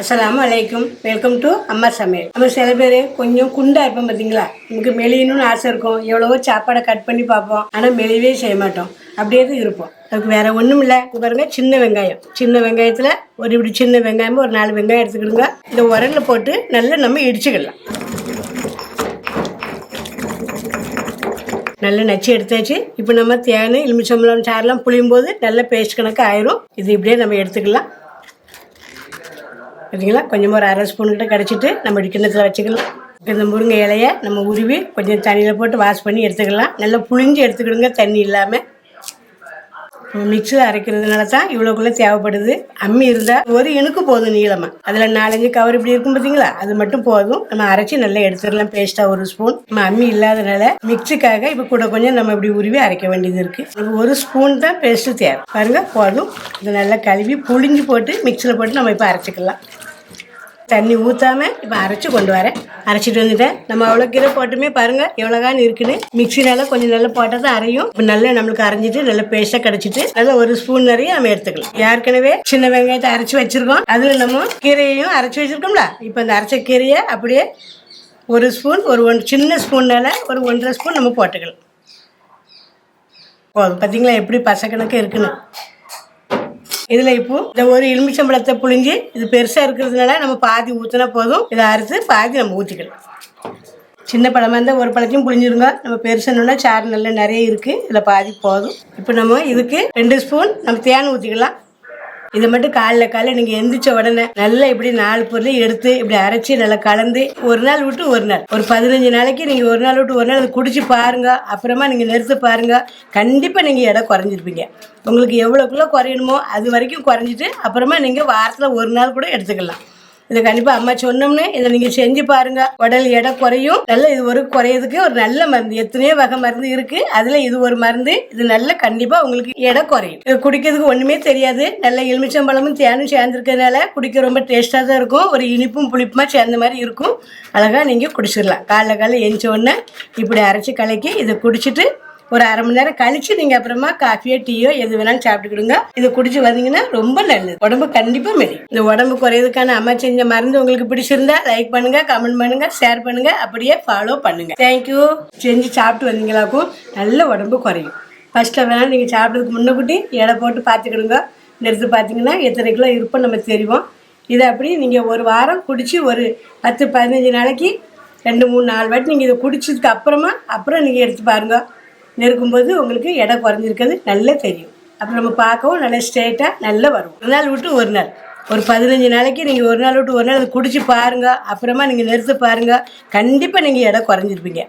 அஸ்ஸலாமு அலைக்கும். Welcome to அம்மா சமையல் நம்ம சில பேர் கொஞ்சம் குண்டா இருப்போம் பார்த்தீங்களா நமக்கு மெலியணும்னு ஆசை இருக்கும். எவ்வளவோ சாப்பாடை கட் பண்ணி பார்ப்போம். ஆனால் மெலிவே செய்ய மாட்டோம். அப்படியே தான் இருப்போம். அதுக்கு வேற ஒன்றும் இல்லை. பாருங்க சின்ன வெங்காயம். சின்ன வெங்காயத்தில் ஒரு இப்படி சின்ன வெங்காயம் ஒரு நாலு வெங்காயம் எடுத்துக்கிடுங்க. இந்த உரல்ல போட்டு நல்லா நம்ம இடிச்சுக்கிடலாம் நல்லா நச்சு எடுத்தாச்சு. இப்போ நம்ம தேன் எலுமிச்சம்பழம் சாரெலாம் புளியும் போது நல்ல பேஸ்ட் கணக்கு ஆயிரும். இது இப்படியே நம்ம எடுத்துக்கலாம். பார்த்தீங்களா கொஞ்சமாக ஒரு அரை ஸ்பூன் கிடச்சிட்டு நம்ம கிண்ணத்தில் வச்சுக்கலாம். இந்த முருங்கை இலையை நம்ம உருவி கொஞ்சம் தண்ணியில் போட்டு வாஷ் பண்ணி எடுத்துக்கலாம். நல்லா புழிஞ்சு எடுத்துக்கிடுங்க தண்ணி இல்லாமல் மிக்சியில் அரைக்கிறதுனால தான் இவ்வளோக்குள்ளே தேவைப்படுது. அம்மி இருந்தால் ஒரு இணுக்கு போதும் நீளமாக அதில் நாலஞ்சு கவர் இப்படி இருக்கும் பார்த்தீங்களா அது மட்டும் போதும். நம்ம அரைச்சி நல்லா எடுத்துடலாம் பேஸ்ட்டாக ஒரு ஸ்பூன் நம்ம அம்மி இல்லாதனால மிக்சிக்காக இப்போ கூட கொஞ்சம் நம்ம இப்படி உருவி அரைக்க வேண்டியது இருக்குது இப்போ ஒரு ஸ்பூன் தான் பேஸ்ட்டு தேவை. பாருங்கள் போதும். இதை நல்லா கழுவி புளிஞ்சு போட்டு மிக்சியில் போட்டு நம்ம இப்போ அரைச்சிக்கலாம். தண்ணி ஊற்றாம இப்போ அரைச்சி கொண்டு வரேன். அரைச்சிட்டு வந்துட்டேன். நம்ம அவ்வளோ கீரை போட்டுமே பாருங்கள் எவ்வளோகான் இருக்குன்னு. மிக்சினால கொஞ்சம் நல்லா போட்டால் தான் அரையும். இப்போ நல்லா நம்மளுக்கு அரைஞ்சிட்டு நல்லா பேஸ்ட்டாக கிடச்சிட்டு நல்லா ஒரு ஸ்பூன் நிறைய நம்ம எடுத்துக்கலாம். ஏற்கனவே சின்ன வெங்காயத்தை அரைச்சி வச்சிருக்கோம். அதில் நம்ம கீரையையும் அரைச்சி வச்சிருக்கோம்ல? இப்போ அந்த அரைச்ச கீரையை அப்படியே ஒரு ஸ்பூன் ஒரு ஒன் சின்ன ஸ்பூன்னால ஒரு ஒன்றரை ஸ்பூன் நம்ம போட்டுக்கலாம். போதும். பார்த்தீங்களா எப்படி பசக்கணக்கு இருக்குன்னு. இதில் இப்போ இந்த ஒரு எலுமிச்சம்பழத்தை புழிஞ்சு இது பெருசாக இருக்கிறதுனால நம்ம பாதி ஊற்றினா போதும். இதை அறுத்து பாதி நம்ம ஊற்றிக்கலாம் சின்ன பழமாக இருந்தால் ஒரு பழத்தையும் புழிஞ்சிருங்க. நம்ம பெருசுன்னா சாறு நல்லா நிறைய இருக்குது இதில் பாதி போதும். இப்போ நம்ம இதுக்கு ரெண்டு ஸ்பூன் நம்ம தேன் ஊற்றிக்கலாம் இதை மட்டும் காலைல காலைல நீங்கள் எந்திரிச்ச உடனே நல்லா இப்படி நாலு பொருள் எடுத்து இப்படி அரைச்சி நல்லா கலந்து ஒரு நாள் விட்டு ஒரு நாள். ஒரு பதினஞ்சு நாளைக்கு நீங்கள் ஒரு நாள் விட்டு ஒரு நாள் அதை குடிச்சு பாருங்க. அப்புறமா நீங்கள் நிறுத்து பாருங்க. கண்டிப்பாக நீங்கள் எடை குறைஞ்சிருப்பீங்க. உங்களுக்கு எவ்வளோக்குள்ளே குறையணுமோ அது வரைக்கும் குறைஞ்சிட்டு அப்புறமா நீங்கள் வாரத்தில் ஒரு நாள் கூட எடுத்துக்கலாம். இதை கண்டிப்பாக அம்மா சொன்னோம்னு இதை நீங்கள் செஞ்சு பாருங்க. உடல் எடை குறையும். நல்ல இது ஒரு குறையதுக்கு ஒரு நல்ல மருந்து. எத்தனையோ வகை மருந்து இருக்கு. அதில் இது ஒரு மருந்து. இது நல்ல கண்டிப்பாக உங்களுக்கு எடை குறையும். இது குடிக்கிறதுக்கு ஒன்றுமே தெரியாது. நல்ல எலுமிச்சம்பழமும் தேனும் சேர்ந்துருக்கிறதுனால குடிக்க ரொம்ப டேஸ்ட்டாக தான் இருக்கும். ஒரு இனிப்பும் புளிப்புமா சேர்ந்த மாதிரி இருக்கும். அழகாக நீங்கள் குடிச்சிடலாம். காலைல காலைல எஞ்ச உடனே இப்படி அரைச்சி கலக்கி இதை குடிச்சிட்டு ஒரு அரை மணி நேரம் கழிச்சு நீங்க அப்புறமா காஃபியோ டீயோ எது வேணாலும் சாப்பிட்டுக்கிடுங்க இதை குடிச்சு வந்தீங்கன்னா ரொம்ப நல்லது. உடம்பு கண்டிப்பா மெரி இந்த உடம்பு குறையதுக்கான அம்மா செஞ்ச மருந்து உங்களுக்கு பிடிச்சிருந்தா லைக் பண்ணுங்க கமெண்ட் பண்ணுங்க ஷேர் பண்ணுங்க அப்படியே ஃபாலோ பண்ணுங்க. தேங்க்யூ செஞ்சு சாப்பிட்டு வந்தீங்களாக்கும் நல்ல உடம்பு குறையும். ஃபர்ஸ்ட்ல வேணாலும் நீங்க சாப்பிட்றதுக்கு முன்னக்கூட்டி எடை போட்டு பார்த்துக்கிடுங்க. எடுத்து பார்த்தீங்கன்னா எத்தனை கிலோ இருப்போம் நம்ம தெரியும். இதை அப்படி நீங்கள் ஒரு வாரம் குடித்து ஒரு பத்து பதினஞ்சு நாளைக்கு ரெண்டு மூணு நாலு வாட்டி நீங்கள் இதை குடிச்சதுக்கு அப்புறமா அப்புறம் நீங்கள் எடுத்து பாருங்க. நெருக்கும்போது உங்களுக்கு எடை குறைஞ்சிருக்கிறது நல்லா தெரியும். அப்புறம் நம்ம பார்க்கவும் நல்லா ஸ்ட்ரெயிட்டாக நல்லா வரும். ஒரு நாள் விட்டு ஒரு நாள். ஒரு பதினஞ்சு நாளைக்கு நீங்கள் ஒரு நாள் விட்டு ஒரு நாள் அதை குடிச்சு பாருங்க. அப்புறமா நீங்கள் நிறுத்து பாருங்க. கண்டிப்பாக நீங்கள் எடை குறைஞ்சிருப்பீங்க.